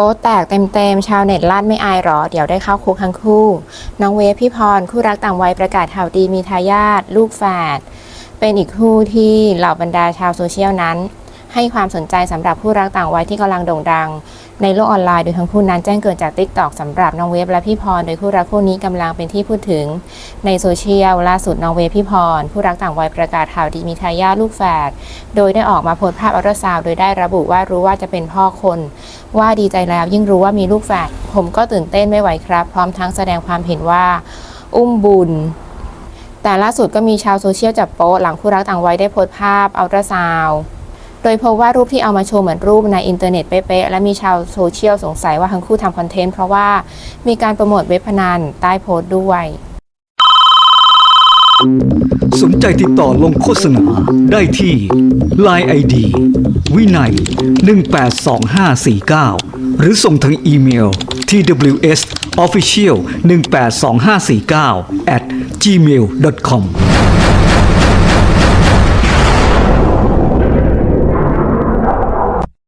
ป๊แตกเต็มๆ ชาวเน็ตลั่นไม่อายหรอ เดี๋ยวได้เข้าคุกทั้งคู่ น้องเวฟพี่พร คู่รักต่างวัยประกาศข่าวดีมีทายาทลูกแฝดเป็นอีกคู่ที่เหล่าบรรดาชาวโซเชียลนั้น ให้ความสนใจสำหรับผู้รักต่างวัยที่กำลังโด่งดัง ในโลกออนไลน์โดยทั้งคู่นั้นแจ้งเกิดจากติ๊กตอกสำหรับน้องเวฟและพี่พร โดยคู่รักคู่นี้กำลังเป็นที่พูดถึง ในโซเชียลล่าสุดน้องเวฟพี่พรผู้รักต่างวัยประกาศข่าวดีมีทายาทลูกแฝดโดยได้ออกมาโพสต์ภาพอัลตราซาวด์โดยได้ระบุว่ารู้ว่าจะเป็นพ่อคน ว่าดีใจแล้วยิ่งรู้ว่ามีลูกแฝดผมก็ตื่นเต้นไม่ไหวครับ พร้อมทั้งแสดงความเห็นว่า อุ้มบุญ แต่ล่าสุดก็มีชาวโซเชียลจับโป๊ะหลังคู่รักต่างวัยได้โพสต์ภาพอัลตราซาวโดยพบว่ารูปที่เอามาโชว์เหมือนรูปในอินเทอร์เน็ตเป๊ะๆและมีชาวโซเชียลสงสัยว่าทั้งคู่ทำคอนเทนต์เพราะว่ามีการโปรโมทเว็บพนันใต้โพสต์ด้วย สนใจติดต่อลงโฆษณาได้ที่ Line ID วินัย 182549 หรือส่งทางอีเมล tws official 182549 at gmail.com